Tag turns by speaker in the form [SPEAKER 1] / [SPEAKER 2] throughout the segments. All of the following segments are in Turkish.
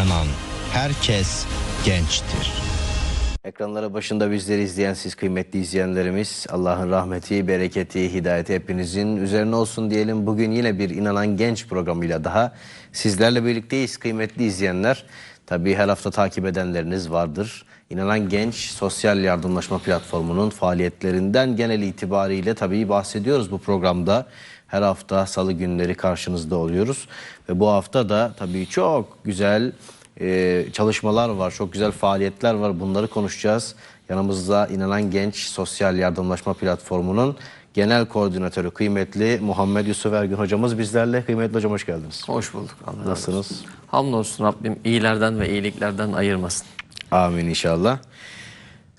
[SPEAKER 1] inanan herkes gençtir.
[SPEAKER 2] Ekranlara başında bizleri izleyen siz kıymetli izleyenlerimiz Allah'ın rahmeti, bereketi, hidayeti hepinizin üzerine olsun diyelim. Bugün yine bir inanan genç programıyla daha sizlerle birlikteyiz kıymetli izleyenler. Tabii her hafta takip edenleriniz vardır. İnanan Genç Sosyal Yardımlaşma Platformu'nun faaliyetlerinden genel itibariyle tabii bahsediyoruz bu programda. Her hafta salı günleri karşınızda oluyoruz. Ve bu hafta da tabii çok güzel ee, çalışmalar var, çok güzel faaliyetler var. Bunları konuşacağız. Yanımızda İnanan Genç Sosyal Yardımlaşma Platformu'nun genel koordinatörü kıymetli Muhammed Yusuf Ergün hocamız bizlerle. Kıymetli hocam hoş geldiniz.
[SPEAKER 3] Hoş bulduk. Allah.
[SPEAKER 2] Nasılsınız?
[SPEAKER 3] Hamdolsun Rabbim iyilerden ve iyiliklerden ayırmasın.
[SPEAKER 2] Amin inşallah.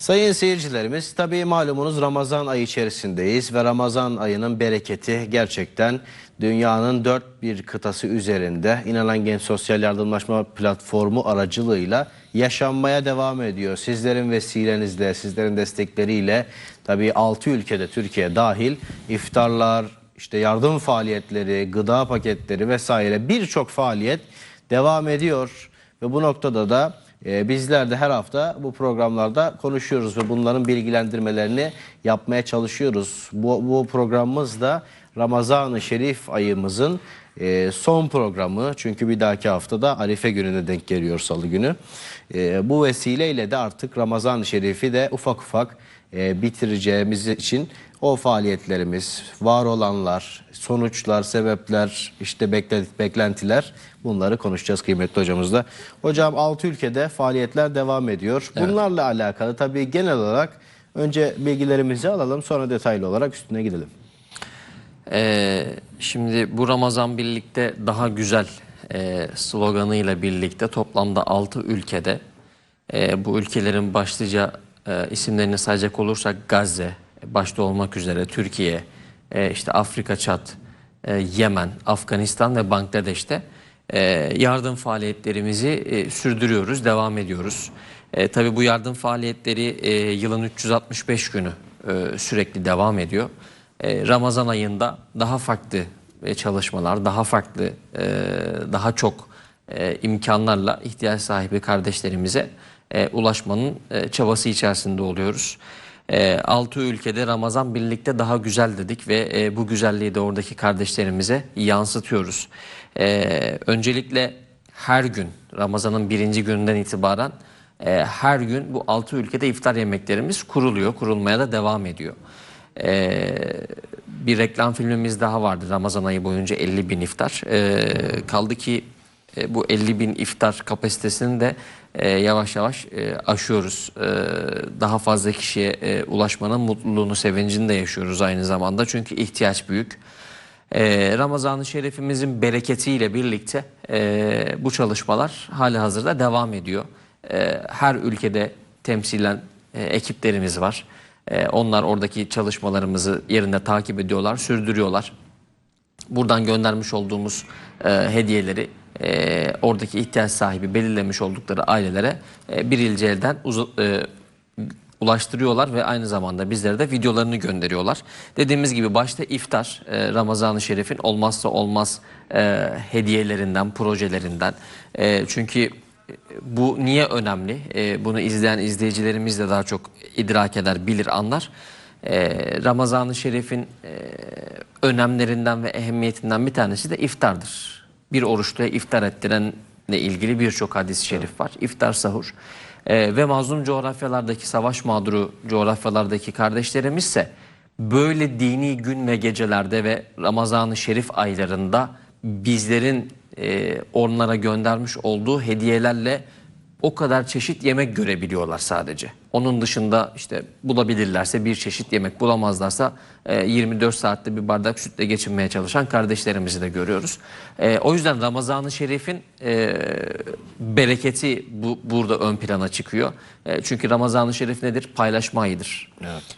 [SPEAKER 2] Sayın seyircilerimiz tabii malumunuz Ramazan ayı içerisindeyiz ve Ramazan ayının bereketi gerçekten dünyanın dört bir kıtası üzerinde İnanan Genç Sosyal Yardımlaşma Platformu aracılığıyla yaşanmaya devam ediyor. Sizlerin vesilenizle, sizlerin destekleriyle tabii 6 ülkede Türkiye dahil iftarlar, işte yardım faaliyetleri, gıda paketleri vesaire birçok faaliyet devam ediyor. Ve bu noktada da e, bizler de her hafta bu programlarda konuşuyoruz ve bunların bilgilendirmelerini yapmaya çalışıyoruz. Bu, bu programımız da Ramazan-ı Şerif ayımızın e, son programı. Çünkü bir dahaki haftada Arife gününe denk geliyor salı günü. E, bu vesileyle de artık Ramazan-ı Şerif'i de ufak ufak e, bitireceğimiz için o faaliyetlerimiz, var olanlar, sonuçlar, sebepler, işte bekle- beklentiler bunları konuşacağız kıymetli hocamızla. Hocam 6 ülkede faaliyetler devam ediyor. Bunlarla alakalı tabii genel olarak önce bilgilerimizi alalım sonra detaylı olarak üstüne gidelim.
[SPEAKER 3] Ee, şimdi bu Ramazan birlikte daha güzel e, sloganıyla birlikte toplamda 6 ülkede e, bu ülkelerin başlıca e, isimlerini sayacak olursak Gazze başta olmak üzere Türkiye, e, işte Afrika, Çat, e, Yemen, Afganistan ve Bangladeş'te e, yardım faaliyetlerimizi e, sürdürüyoruz, devam ediyoruz. E, tabii bu yardım faaliyetleri e, yılın 365 günü e, sürekli devam ediyor. E, Ramazan ayında daha farklı e, çalışmalar, daha farklı, e, daha çok imkanlarla ihtiyaç sahibi kardeşlerimize ulaşmanın çabası içerisinde oluyoruz. E, altı ülkede Ramazan birlikte daha güzel dedik ve bu güzelliği de oradaki kardeşlerimize yansıtıyoruz. Öncelikle her gün Ramazan'ın birinci gününden itibaren her gün bu altı ülkede iftar yemeklerimiz kuruluyor, kurulmaya da devam ediyor. Ee, bir reklam filmimiz daha vardı Ramazan ayı boyunca 50 bin iftar. Ee, kaldı ki e, bu 50 bin iftar kapasitesini de e, yavaş yavaş e, aşıyoruz. Ee, daha fazla kişiye e, ulaşmanın mutluluğunu, sevincini de yaşıyoruz aynı zamanda. Çünkü ihtiyaç büyük. Ee, Ramazan-ı Şerifimizin bereketiyle birlikte e, bu çalışmalar hali hazırda devam ediyor. Ee, her ülkede temsilen e, ekiplerimiz var. E, onlar oradaki çalışmalarımızı yerinde takip ediyorlar, sürdürüyorlar. Buradan göndermiş olduğumuz e, hediyeleri e, oradaki ihtiyaç sahibi belirlemiş oldukları ailelere e, bir ilçe elden ulaştırıyorlar ve aynı zamanda bizlere de videolarını gönderiyorlar. Dediğimiz gibi başta iftar Ramazan-ı Şerif'in olmazsa olmaz hediyelerinden, projelerinden. Çünkü bu niye önemli? E, bunu izleyen izleyicilerimiz de daha çok idrak eder, bilir, anlar. E, Ramazan-ı Şerif'in e, önemlerinden ve ehemmiyetinden bir tanesi de iftardır. Bir oruçluya iftar ettirenle ilgili birçok hadis-i şerif var. İftar sahur. E, ve mazlum coğrafyalardaki, savaş mağduru coğrafyalardaki kardeşlerimiz ise böyle dini gün ve gecelerde ve Ramazan-ı Şerif aylarında bizlerin e, onlara göndermiş olduğu hediyelerle o kadar çeşit yemek görebiliyorlar sadece. Onun dışında işte bulabilirlerse bir çeşit yemek bulamazlarsa e, 24 saatte bir bardak sütle geçinmeye çalışan kardeşlerimizi de görüyoruz. E, o yüzden Ramazan-ı Şerif'in e, bereketi bu, burada ön plana çıkıyor. E, çünkü Ramazan-ı Şerif nedir? Paylaşma ayıdır.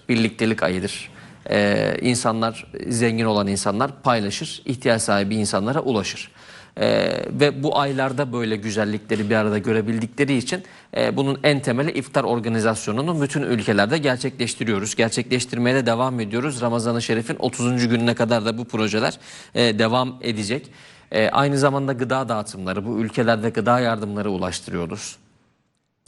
[SPEAKER 3] Birliktelik ayıdır. Ee, insanlar zengin olan insanlar paylaşır, ihtiyaç sahibi insanlara ulaşır. Ee, ve bu aylarda böyle güzellikleri bir arada görebildikleri için e, bunun en temeli iftar organizasyonunu bütün ülkelerde gerçekleştiriyoruz. Gerçekleştirmeye de devam ediyoruz. Ramazan-ı Şerif'in 30. gününe kadar da bu projeler e, devam edecek. E, aynı zamanda gıda dağıtımları, bu ülkelerde gıda yardımları ulaştırıyoruz.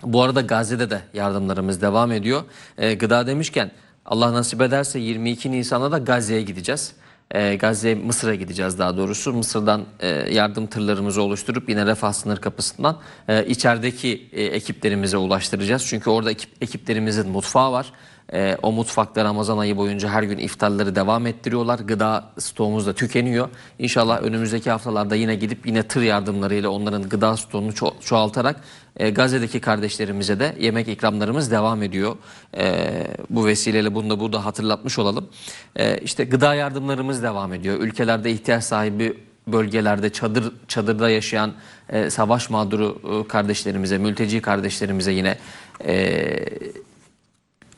[SPEAKER 3] Bu arada Gazze'de de yardımlarımız devam ediyor. Ee, gıda demişken Allah nasip ederse 22 Nisan'da da Gazze'ye gideceğiz. Ee, Gazze, Mısır'a gideceğiz daha doğrusu. Mısır'dan e, yardım tırlarımızı oluşturup yine Refah sınır kapısından e, içerideki e, ekiplerimize ulaştıracağız. Çünkü orada ekip, ekiplerimizin mutfağı var. E, o mutfakta Ramazan ayı boyunca her gün iftarları devam ettiriyorlar. Gıda stoğumuz da tükeniyor. İnşallah önümüzdeki haftalarda yine gidip yine tır yardımlarıyla onların gıda stoğunu ço- çoğaltarak e, Gazze'deki kardeşlerimize de yemek ikramlarımız devam ediyor. E, bu vesileyle bunu da burada hatırlatmış olalım. E, işte gıda yardımlarımız devam ediyor. Ülkelerde ihtiyaç sahibi bölgelerde çadır çadırda yaşayan e, savaş mağduru e, kardeşlerimize, mülteci kardeşlerimize yine e,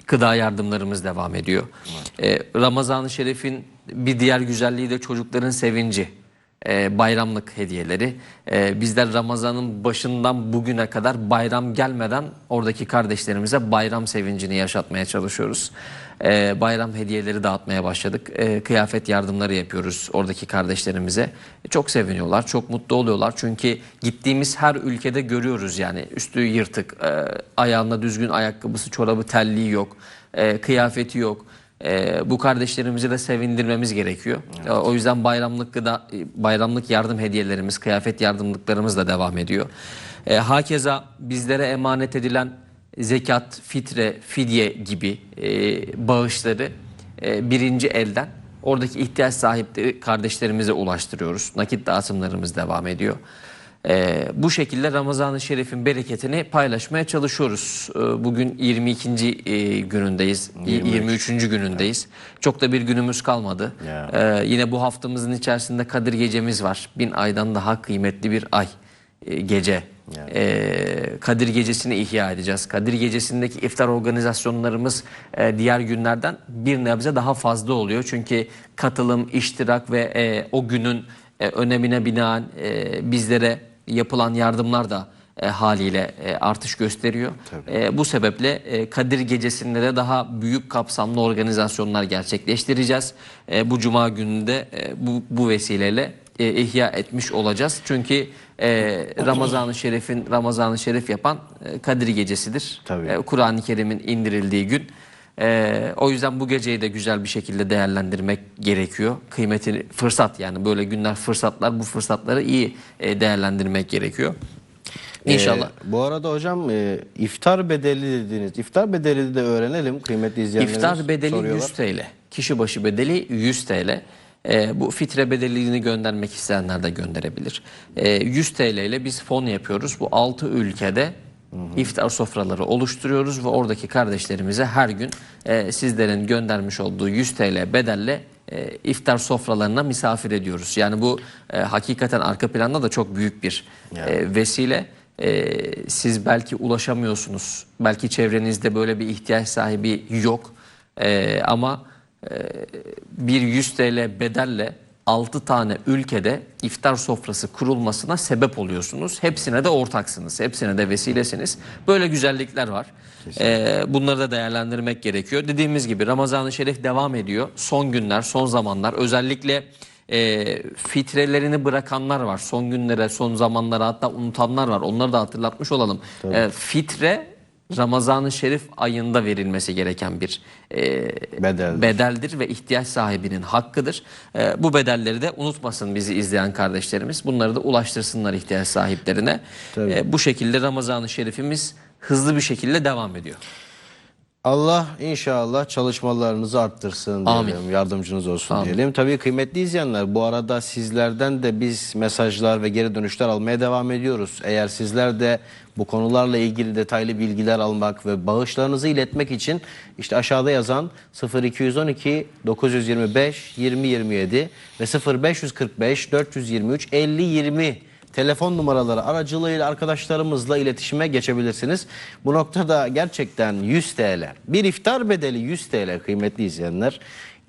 [SPEAKER 3] gıda yardımlarımız devam ediyor. Ee, Ramazan-ı Şerif'in bir diğer güzelliği de çocukların sevinci. Ee, bayramlık hediyeleri. Ee, bizler Ramazan'ın başından bugüne kadar bayram gelmeden oradaki kardeşlerimize bayram sevincini yaşatmaya çalışıyoruz. Ee, bayram hediyeleri dağıtmaya başladık. Ee, kıyafet yardımları yapıyoruz oradaki kardeşlerimize. Çok seviniyorlar, çok mutlu oluyorlar. Çünkü gittiğimiz her ülkede görüyoruz yani üstü yırtık, e, ayağında düzgün ayakkabısı, çorabı, telliği yok, e, kıyafeti yok. E, bu kardeşlerimizi de sevindirmemiz gerekiyor. E, o yüzden bayramlık gıda, bayramlık yardım hediyelerimiz, kıyafet yardımlıklarımız da devam ediyor. E, hakeza bizlere emanet edilen zekat, fitre, fidye gibi e, bağışları e, birinci elden oradaki ihtiyaç sahipleri kardeşlerimize ulaştırıyoruz. Nakit dağıtımlarımız devam ediyor. Ee, bu şekilde Ramazan-ı Şerif'in bereketini paylaşmaya çalışıyoruz. Ee, bugün 22. e, günündeyiz, 23. günündeyiz. Çok da bir günümüz kalmadı.
[SPEAKER 2] Ya.
[SPEAKER 3] Ee, yine bu haftamızın içerisinde Kadir Gecemiz var. Bin aydan daha kıymetli bir ay e, gece. Ee, Kadir Gecesi'ni ihya edeceğiz. Kadir Gecesi'ndeki iftar organizasyonlarımız e, diğer günlerden bir nebze daha fazla oluyor. Çünkü katılım, iştirak ve e, o günün e, önemine binaen e, bizlere yapılan yardımlar da e, haliyle e, artış gösteriyor. E, bu sebeple e, Kadir Gecesi'nde de daha büyük kapsamlı organizasyonlar gerçekleştireceğiz. E, bu cuma gününde e, bu, bu vesileyle e, ihya etmiş olacağız. Çünkü e, Ramazan-ı Şerif'in Ramazan-ı Şerif yapan e, Kadir Gecesi'dir.
[SPEAKER 2] Tabii.
[SPEAKER 3] E, Kur'an-ı Kerim'in indirildiği gün. E, o yüzden bu geceyi de güzel bir şekilde değerlendirmek gerekiyor. Kıymetini fırsat yani böyle günler fırsatlar bu fırsatları iyi e, değerlendirmek gerekiyor. İnşallah.
[SPEAKER 2] Ee, bu arada hocam e, iftar bedeli dediniz. İftar bedeli de öğrenelim kıymetli izleyenlerimiz.
[SPEAKER 3] İftar bedeli
[SPEAKER 2] soruyorlar.
[SPEAKER 3] 100 TL. Kişi başı bedeli 100 TL. Ee, bu fitre bedelini göndermek isteyenler de gönderebilir. Ee, 100 TL ile biz fon yapıyoruz. Bu 6 ülkede iftar sofraları oluşturuyoruz ve oradaki kardeşlerimize her gün e, sizlerin göndermiş olduğu 100 TL bedelle e, iftar sofralarına misafir ediyoruz. Yani bu e, hakikaten arka planda da çok büyük bir e, vesile. E, siz belki ulaşamıyorsunuz. Belki çevrenizde böyle bir ihtiyaç sahibi yok. E, ama e, bir 100 TL bedelle 6 tane ülkede iftar sofrası kurulmasına sebep oluyorsunuz. Hepsine de ortaksınız. Hepsine de vesilesiniz. Böyle güzellikler var. E, bunları da değerlendirmek gerekiyor. Dediğimiz gibi Ramazan-ı Şerif devam ediyor. Son günler, son zamanlar özellikle e, fitrelerini bırakanlar var. Son günlere, son zamanlara hatta unutanlar var. Onları da hatırlatmış olalım. E, fitre Ramazan-ı Şerif ayında verilmesi gereken bir e,
[SPEAKER 2] Bedeldir.
[SPEAKER 3] bedeldir ve ihtiyaç sahibinin hakkıdır. E, bu bedelleri de unutmasın bizi izleyen kardeşlerimiz. Bunları da ulaştırsınlar ihtiyaç sahiplerine. E, bu şekilde Ramazan-ı Şerifimiz hızlı bir şekilde devam ediyor.
[SPEAKER 2] Allah inşallah çalışmalarınızı arttırsın
[SPEAKER 3] Amin.
[SPEAKER 2] diyelim. Yardımcınız olsun
[SPEAKER 3] Amin.
[SPEAKER 2] diyelim. Tabii kıymetli izleyenler bu arada sizlerden de biz mesajlar ve geri dönüşler almaya devam ediyoruz. Eğer sizler de bu konularla ilgili detaylı bilgiler almak ve bağışlarınızı iletmek için işte aşağıda yazan 0212 925 2027 ve 0545 423 50 20 telefon numaraları aracılığıyla arkadaşlarımızla iletişime geçebilirsiniz. Bu noktada gerçekten 100 TL. Bir iftar bedeli 100 TL kıymetli izleyenler.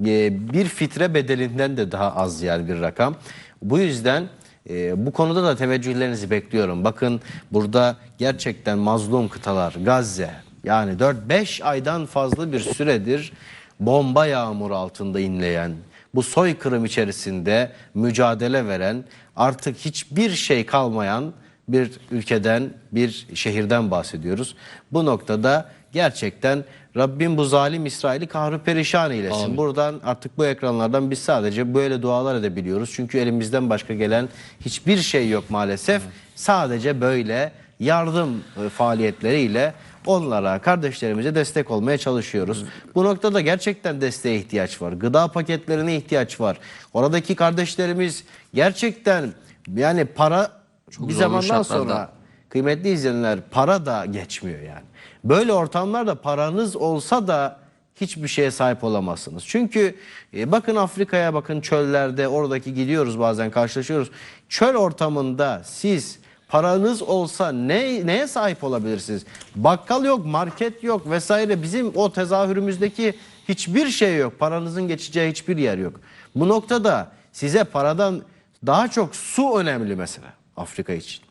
[SPEAKER 2] Ee, Bir fitre bedelinden de daha az yani bir rakam. Bu yüzden e, bu konuda da teveccühlerinizi bekliyorum. Bakın burada gerçekten mazlum kıtalar Gazze yani 4-5 aydan fazla bir süredir bomba yağmuru altında inleyen, bu soykırım içerisinde mücadele veren artık hiçbir şey kalmayan bir ülkeden, bir şehirden bahsediyoruz. Bu noktada gerçekten Rabbim bu zalim İsrail'i kahru perişan eylesin. Buradan artık bu ekranlardan biz sadece böyle dualar edebiliyoruz. Çünkü elimizden başka gelen hiçbir şey yok maalesef. Sadece böyle yardım e, faaliyetleriyle onlara, kardeşlerimize destek olmaya çalışıyoruz. Bu noktada gerçekten desteğe ihtiyaç var. Gıda paketlerine ihtiyaç var. Oradaki kardeşlerimiz gerçekten yani para bir
[SPEAKER 3] zorlu
[SPEAKER 2] zamandan sonra kıymetli izleyenler para da geçmiyor yani. Böyle ortamlarda paranız olsa da hiçbir şeye sahip olamazsınız. Çünkü e, bakın Afrika'ya bakın çöllerde oradaki gidiyoruz bazen karşılaşıyoruz. Çöl ortamında siz paranız olsa ne neye sahip olabilirsiniz? Bakkal yok, market yok vesaire. Bizim o tezahürümüzdeki hiçbir şey yok. Paranızın geçeceği hiçbir yer yok. Bu noktada size paradan daha çok su önemli mesela Afrika için.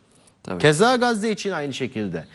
[SPEAKER 3] Tabii.
[SPEAKER 2] Keza Gazze için aynı şekilde.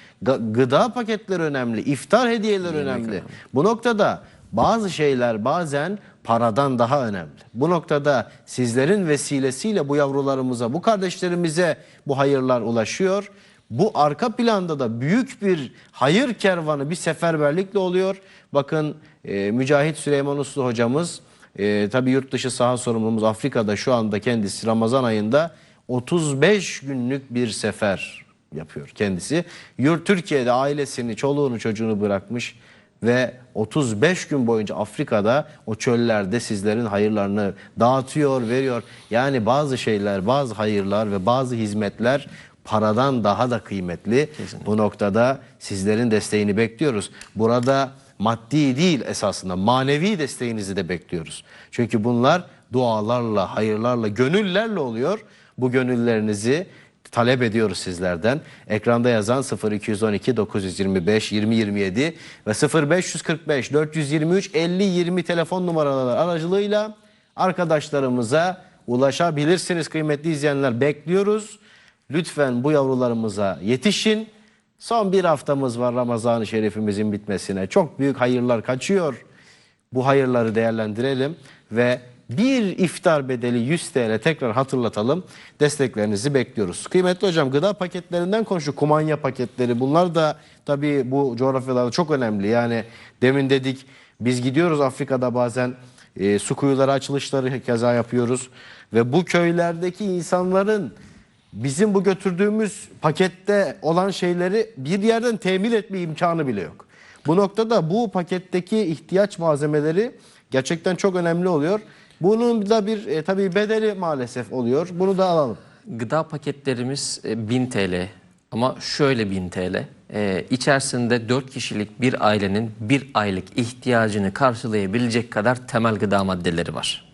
[SPEAKER 2] Gıda paketleri önemli, iftar hediyeleri önemli. Bu noktada bazı şeyler bazen paradan daha önemli. Bu noktada sizlerin vesilesiyle bu yavrularımıza, bu kardeşlerimize bu hayırlar ulaşıyor. Bu arka planda da büyük bir hayır kervanı bir seferberlikle oluyor. Bakın e, Mücahit Süleyman Uslu hocamız e, tabii yurt dışı saha sorumlumuz Afrika'da şu anda kendisi Ramazan ayında 35 günlük bir sefer yapıyor kendisi. Yurt Türkiye'de ailesini, çoluğunu, çocuğunu bırakmış ve 35 gün boyunca Afrika'da o çöllerde sizlerin hayırlarını dağıtıyor, veriyor. Yani bazı şeyler, bazı hayırlar ve bazı hizmetler paradan daha da kıymetli. Bu noktada sizlerin desteğini bekliyoruz. Burada maddi değil esasında manevi desteğinizi de bekliyoruz. Çünkü bunlar dualarla, hayırlarla, gönüllerle oluyor. Bu gönüllerinizi talep ediyoruz sizlerden. Ekranda yazan 0212 925 2027 ve 0545 423 50 20 telefon numaraları aracılığıyla arkadaşlarımıza ulaşabilirsiniz kıymetli izleyenler. Bekliyoruz. Lütfen bu yavrularımıza yetişin. Son bir haftamız var Ramazan-ı Şerifimizin bitmesine. Çok büyük hayırlar kaçıyor. Bu hayırları değerlendirelim ve bir iftar bedeli 100 TL tekrar hatırlatalım. Desteklerinizi bekliyoruz. Kıymetli hocam gıda paketlerinden konuştuk. Kumanya paketleri bunlar da tabii bu coğrafyalarda çok önemli. Yani demin dedik biz gidiyoruz Afrika'da bazen e, su kuyuları açılışları keza yapıyoruz. Ve bu köylerdeki insanların bizim bu götürdüğümüz pakette olan şeyleri bir yerden temin etme imkanı bile yok. Bu noktada bu paketteki ihtiyaç malzemeleri gerçekten çok önemli oluyor. Bunun da bir e, tabii bedeli maalesef oluyor. Bunu da alalım.
[SPEAKER 3] Gıda paketlerimiz e, 1000 TL ama şöyle 1000 TL. E, içerisinde 4 kişilik bir ailenin bir aylık ihtiyacını karşılayabilecek kadar temel gıda maddeleri var.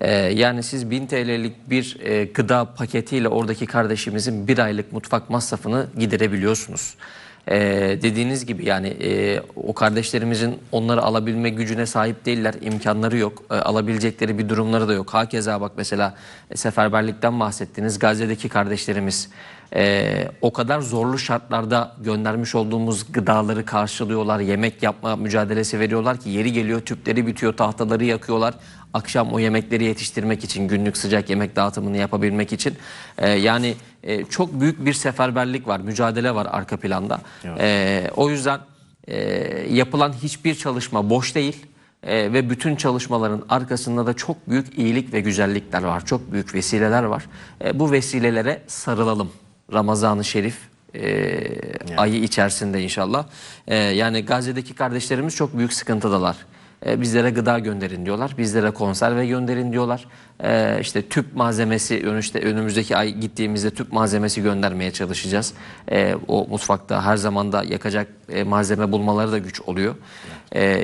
[SPEAKER 3] E, yani siz 1000 TL'lik bir e, gıda paketiyle oradaki kardeşimizin bir aylık mutfak masrafını giderebiliyorsunuz. E, dediğiniz gibi yani e, o kardeşlerimizin onları alabilme gücüne sahip değiller, imkanları yok, e, alabilecekleri bir durumları da yok. Hakeza bak mesela e, seferberlikten bahsettiniz. Gazze'deki kardeşlerimiz e, o kadar zorlu şartlarda göndermiş olduğumuz gıdaları karşılıyorlar, yemek yapma mücadelesi veriyorlar ki yeri geliyor tüpleri bitiyor, tahtaları yakıyorlar. Akşam o yemekleri yetiştirmek için, günlük sıcak yemek dağıtımını yapabilmek için. E, yani e, çok büyük bir seferberlik var, mücadele var arka planda. E, o yüzden e, yapılan hiçbir çalışma boş değil. E, ve bütün çalışmaların arkasında da çok büyük iyilik ve güzellikler var. Çok büyük vesileler var. E, bu vesilelere sarılalım. Ramazan-ı Şerif e, ayı içerisinde inşallah. E, yani Gazze'deki kardeşlerimiz çok büyük sıkıntıdalar. E, bizlere gıda gönderin diyorlar. Bizlere konserve gönderin diyorlar. E, işte tüp malzemesi işte önümüzdeki ay gittiğimizde tüp malzemesi göndermeye çalışacağız. E, o mutfakta her zaman da yakacak e, malzeme bulmaları da güç oluyor.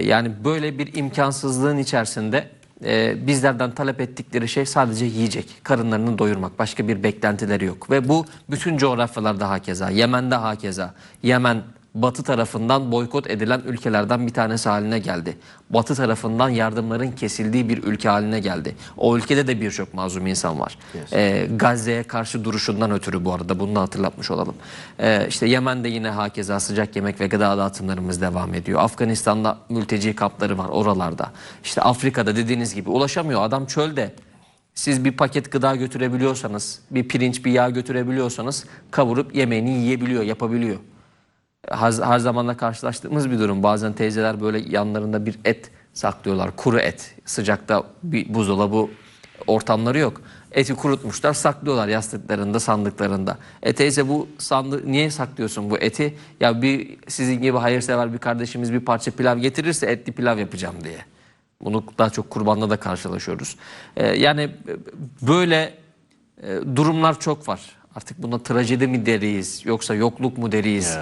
[SPEAKER 3] Yani böyle bir imkansızlığın içerisinde bizlerden talep ettikleri şey sadece yiyecek, karınlarını doyurmak. Başka bir beklentileri yok. Ve bu bütün coğrafyalarda hakeza. Yemen'de hakeza. Yemen Batı tarafından boykot edilen ülkelerden bir tanesi haline geldi. Batı tarafından yardımların kesildiği bir ülke haline geldi. O ülkede de birçok mazlum insan var. Ee, Gazze'ye karşı duruşundan ötürü bu arada bunu da hatırlatmış olalım. Ee, işte Yemen'de yine hakeza sıcak yemek ve gıda dağıtımlarımız devam ediyor. Afganistan'da mülteci kampları var oralarda. İşte Afrika'da dediğiniz gibi ulaşamıyor adam çölde. Siz bir paket gıda götürebiliyorsanız, bir pirinç, bir yağ götürebiliyorsanız kavurup yemeğini yiyebiliyor, yapabiliyor. Her, her zamanla karşılaştığımız bir durum. Bazen teyzeler böyle yanlarında bir et saklıyorlar, kuru et. Sıcakta bir buzdolabı ortamları yok. Eti kurutmuşlar, saklıyorlar yastıklarında, sandıklarında. E teyze bu sandığı niye saklıyorsun bu eti? Ya bir sizin gibi hayırsever bir kardeşimiz bir parça pilav getirirse etli pilav yapacağım diye. Bunu daha çok kurbanla da karşılaşıyoruz. Ee, yani e, böyle e, durumlar çok var. Artık buna trajedi mi deriz yoksa yokluk mu deriz?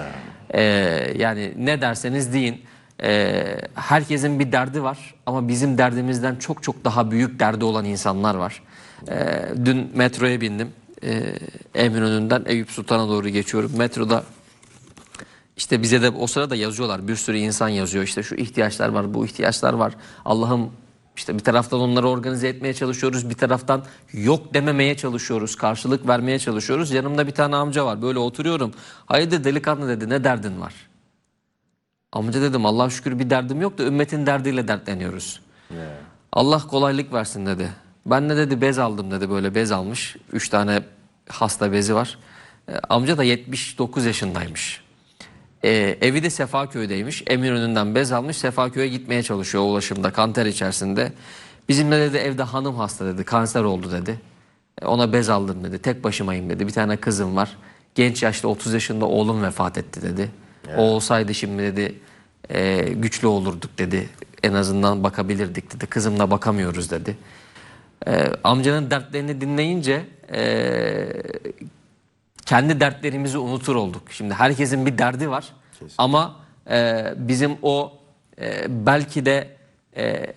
[SPEAKER 3] Ee, yani ne derseniz deyin. Ee, herkesin bir derdi var ama bizim derdimizden çok çok daha büyük derdi olan insanlar var. Ee, dün metroya bindim. Ee, Eminönü'nden Eyüp Sultan'a doğru geçiyorum. Metroda işte bize de o sırada yazıyorlar. Bir sürü insan yazıyor. İşte şu ihtiyaçlar var, bu ihtiyaçlar var. Allah'ım işte bir taraftan onları organize etmeye çalışıyoruz. Bir taraftan yok dememeye çalışıyoruz. Karşılık vermeye çalışıyoruz. Yanımda bir tane amca var. Böyle oturuyorum. Hayırdır delikanlı dedi. Ne derdin var? Amca dedim Allah şükür bir derdim yok da ümmetin derdiyle dertleniyoruz. Allah kolaylık versin dedi. Ben de dedi bez aldım dedi böyle bez almış. Üç tane hasta bezi var. E, amca da 79 yaşındaymış. E, evi de Sefaköy'deymiş. Eminönü'nden bez almış. Sefaköy'e gitmeye çalışıyor ulaşımda kanter içerisinde. Bizimle dedi evde hanım hasta dedi. Kanser oldu dedi. E, ona bez aldım dedi. Tek başımayım dedi. Bir tane kızım var. Genç yaşta 30 yaşında oğlum vefat etti dedi. O olsaydı şimdi dedi e, güçlü olurduk dedi. En azından bakabilirdik dedi. Kızımla bakamıyoruz dedi. E, amcanın dertlerini dinleyince e, kendi dertlerimizi unutur olduk. Şimdi herkesin bir derdi var ama e, bizim o e, belki de e,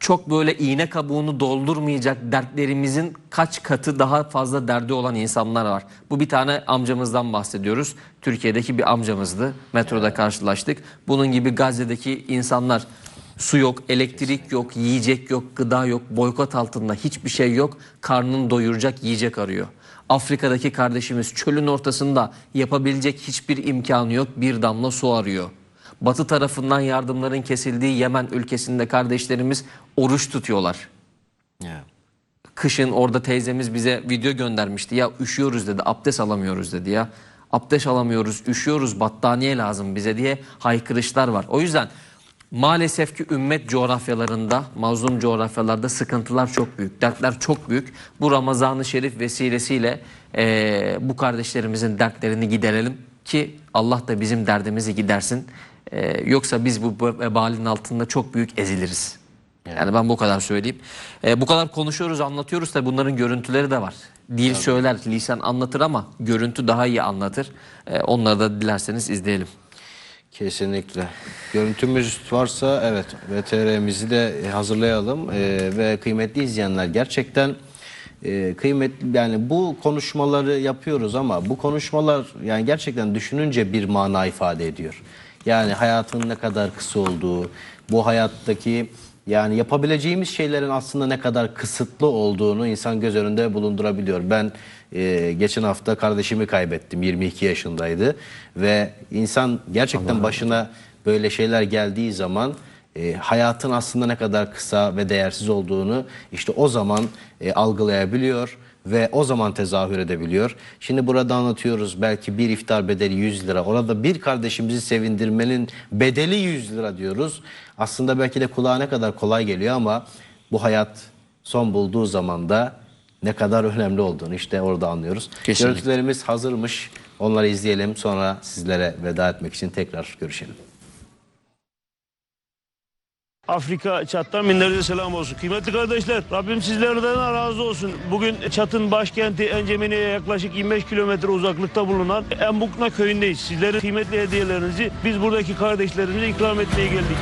[SPEAKER 3] çok böyle iğne kabuğunu doldurmayacak dertlerimizin kaç katı daha fazla derdi olan insanlar var. Bu bir tane amcamızdan bahsediyoruz. Türkiye'deki bir amcamızdı. Metroda karşılaştık. Bunun gibi Gazze'deki insanlar su yok, elektrik yok, yiyecek yok, gıda yok, boykot altında hiçbir şey yok. Karnını doyuracak yiyecek arıyor. Afrika'daki kardeşimiz çölün ortasında yapabilecek hiçbir imkanı yok. Bir damla su arıyor. Batı tarafından yardımların kesildiği Yemen ülkesinde kardeşlerimiz oruç tutuyorlar. Kışın orada teyzemiz bize video göndermişti. Ya üşüyoruz dedi, abdest alamıyoruz dedi ya. Abdest alamıyoruz, üşüyoruz, battaniye lazım bize diye haykırışlar var. O yüzden maalesef ki ümmet coğrafyalarında, mazlum coğrafyalarda sıkıntılar çok büyük, dertler çok büyük. Bu Ramazan-ı Şerif vesilesiyle eee, bu kardeşlerimizin dertlerini giderelim ki Allah da bizim derdimizi gidersin. Eee, yoksa biz bu vebalin altında çok büyük eziliriz. Yani ben bu kadar söyleyeyim. Ee, bu kadar konuşuyoruz, anlatıyoruz da bunların görüntüleri de var. Dil söyler, lisan anlatır ama görüntü daha iyi anlatır. Ee, onları da dilerseniz izleyelim.
[SPEAKER 2] Kesinlikle. Görüntümüz varsa evet VTR'mizi de hazırlayalım Ee, ve kıymetli izleyenler gerçekten e, kıymetli yani bu konuşmaları yapıyoruz ama bu konuşmalar yani gerçekten düşününce bir mana ifade ediyor. Yani hayatın ne kadar kısa olduğu, bu hayattaki yani yapabileceğimiz şeylerin aslında ne kadar kısıtlı olduğunu insan göz önünde bulundurabiliyor. Ben e, geçen hafta kardeşimi kaybettim. 22 yaşındaydı ve insan gerçekten başına böyle şeyler geldiği zaman e, hayatın aslında ne kadar kısa ve değersiz olduğunu işte o zaman e, algılayabiliyor ve o zaman tezahür edebiliyor. Şimdi burada anlatıyoruz belki bir iftar bedeli 100 lira. Orada bir kardeşimizi sevindirmenin bedeli 100 lira diyoruz. Aslında belki de kulağa ne kadar kolay geliyor ama bu hayat son bulduğu zaman da ne kadar önemli olduğunu işte orada anlıyoruz.
[SPEAKER 3] Kesinlikle.
[SPEAKER 2] Görüntülerimiz hazırmış. Onları izleyelim sonra sizlere veda etmek için tekrar görüşelim.
[SPEAKER 4] Afrika çattan binlerce selam olsun. Kıymetli kardeşler Rabbim sizlerden razı olsun. Bugün çatın başkenti Encemeni'ye yaklaşık 25 kilometre uzaklıkta bulunan Embukna köyündeyiz. Sizlerin kıymetli hediyelerinizi biz buradaki kardeşlerimize ikram etmeye geldik.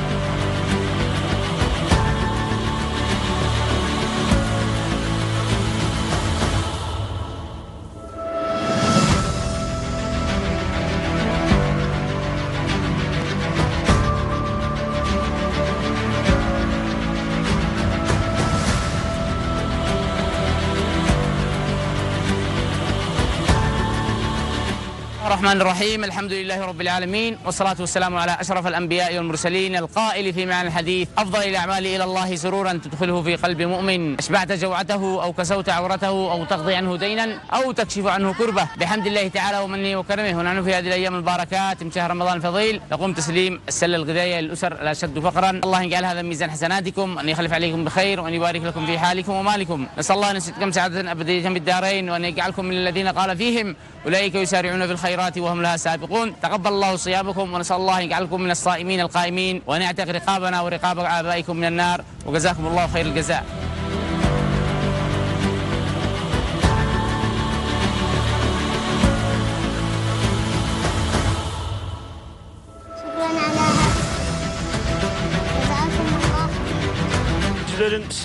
[SPEAKER 5] الرحمن الرحيم الحمد لله رب العالمين والصلاة والسلام على أشرف الأنبياء والمرسلين القائل في معنى الحديث أفضل الأعمال إلى الله سرورا تدخله في قلب مؤمن أشبعت جوعته أو كسوت عورته أو تقضي عنه دينا أو تكشف عنه كربة. بحمد الله تعالى ومنه وكرمه ونحن في هذه الأيام المباركات من شهر رمضان الفضيل نقوم تسليم السلة الغذائية للأسر الأشد فقرا. الله يجعل هذا ميزان حسناتكم أن يخلف عليكم بخير وأن يبارك لكم في حالكم ومالكم. نسأل الله أن يسعدكم سعادة أبدية بالدارين وأن يجعلكم من الذين قال فيهم أولئك يسارعون في الخيرات وهم لها سابقون. تقبل الله صيامكم ونسأل الله أن يجعلكم من الصائمين القائمين وأن يعتق رقابنا ورقاب آبائكم من النار. وجزاكم الله خير الجزاء.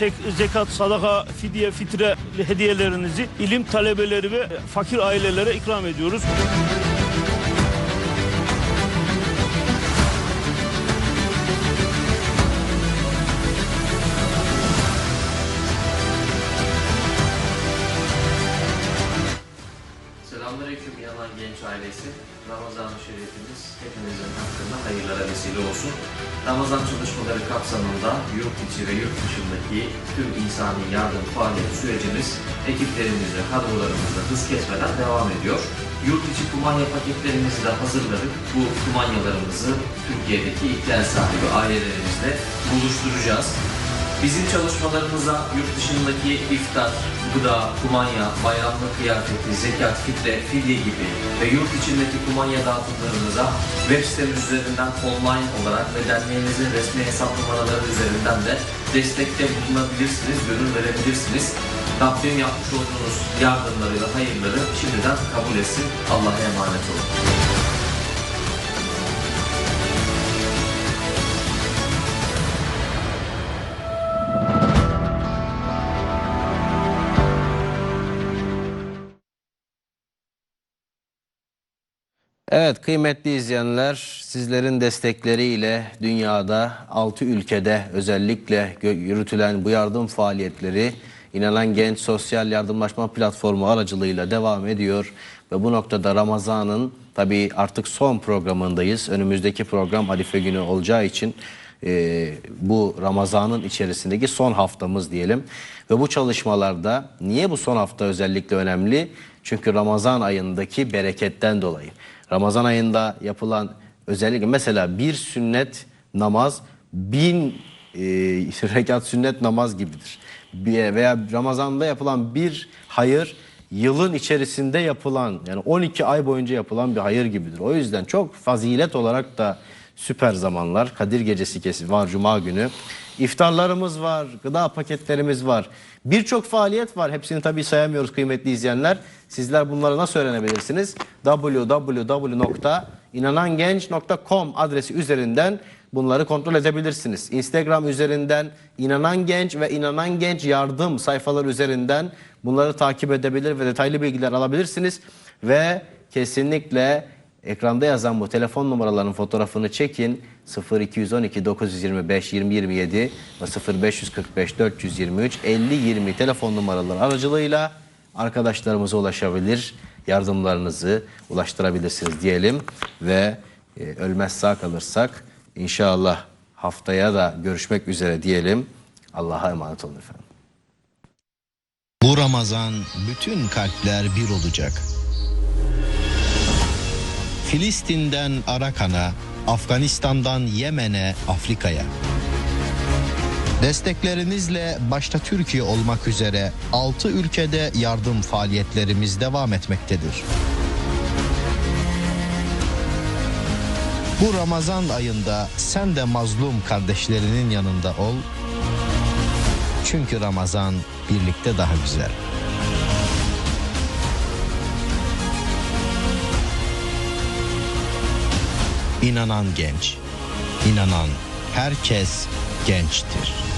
[SPEAKER 4] Sek- zekat, sadaka, fidye, fitre hediyelerinizi ilim talebeleri ve fakir ailelere ikram ediyoruz.
[SPEAKER 3] Hayırlara vesile olsun. Ramazan çalışmaları kapsamında yurt içi ve yurt dışındaki tüm insani yardım faaliyet sürecimiz ekiplerimizle, kadrolarımızla hız kesmeden devam ediyor. Yurt içi kumanya paketlerimizi de hazırladık. Bu kumanyalarımızı Türkiye'deki ihtiyaç sahibi ailelerimizle buluşturacağız. Bizim çalışmalarımıza yurt dışındaki iftar, gıda, kumanya, bayramlık kıyafeti, zekat, fitre, fidye gibi ve yurt içindeki kumanya dağıtımlarımıza web sitemiz üzerinden online olarak ve derneğimizin resmi hesap numaraları üzerinden de destekte bulunabilirsiniz, gönül verebilirsiniz. Rabbim yapmış olduğunuz yardımları ve hayırları şimdiden kabul etsin. Allah'a emanet olun.
[SPEAKER 2] Evet kıymetli izleyenler sizlerin destekleriyle dünyada 6 ülkede özellikle yürütülen bu yardım faaliyetleri İnanan Genç Sosyal Yardımlaşma Platformu aracılığıyla devam ediyor. Ve bu noktada Ramazan'ın tabii artık son programındayız. Önümüzdeki program Arife günü olacağı için e, bu Ramazan'ın içerisindeki son haftamız diyelim. Ve bu çalışmalarda niye bu son hafta özellikle önemli? Çünkü Ramazan ayındaki bereketten dolayı. Ramazan ayında yapılan özellikle mesela bir sünnet namaz bin e, rekat sünnet namaz gibidir. Veya Ramazan'da yapılan bir hayır yılın içerisinde yapılan yani 12 ay boyunca yapılan bir hayır gibidir. O yüzden çok fazilet olarak da süper zamanlar. Kadir Gecesi kesi var Cuma günü. İftarlarımız var, gıda paketlerimiz var. Birçok faaliyet var. Hepsini tabii sayamıyoruz kıymetli izleyenler. Sizler bunları nasıl öğrenebilirsiniz? www.inanangenç.com adresi üzerinden bunları kontrol edebilirsiniz. Instagram üzerinden inanan genç ve inanan genç yardım sayfaları üzerinden bunları takip edebilir ve detaylı bilgiler alabilirsiniz. Ve kesinlikle ekranda yazan bu telefon numaralarının fotoğrafını çekin. 0212 925 2027 ve 0545 423 50 20 telefon numaraları aracılığıyla arkadaşlarımıza ulaşabilir, yardımlarınızı ulaştırabilirsiniz diyelim ve e, ölmez sağ kalırsak inşallah haftaya da görüşmek üzere diyelim. Allah'a emanet olun efendim.
[SPEAKER 1] Bu Ramazan bütün kalpler bir olacak. Filistin'den Arakan'a, Afganistan'dan Yemen'e, Afrika'ya. Desteklerinizle başta Türkiye olmak üzere 6 ülkede yardım faaliyetlerimiz devam etmektedir. Bu Ramazan ayında sen de mazlum kardeşlerinin yanında ol. Çünkü Ramazan birlikte daha güzel. İnanan genç. İnanan herkes gençtir.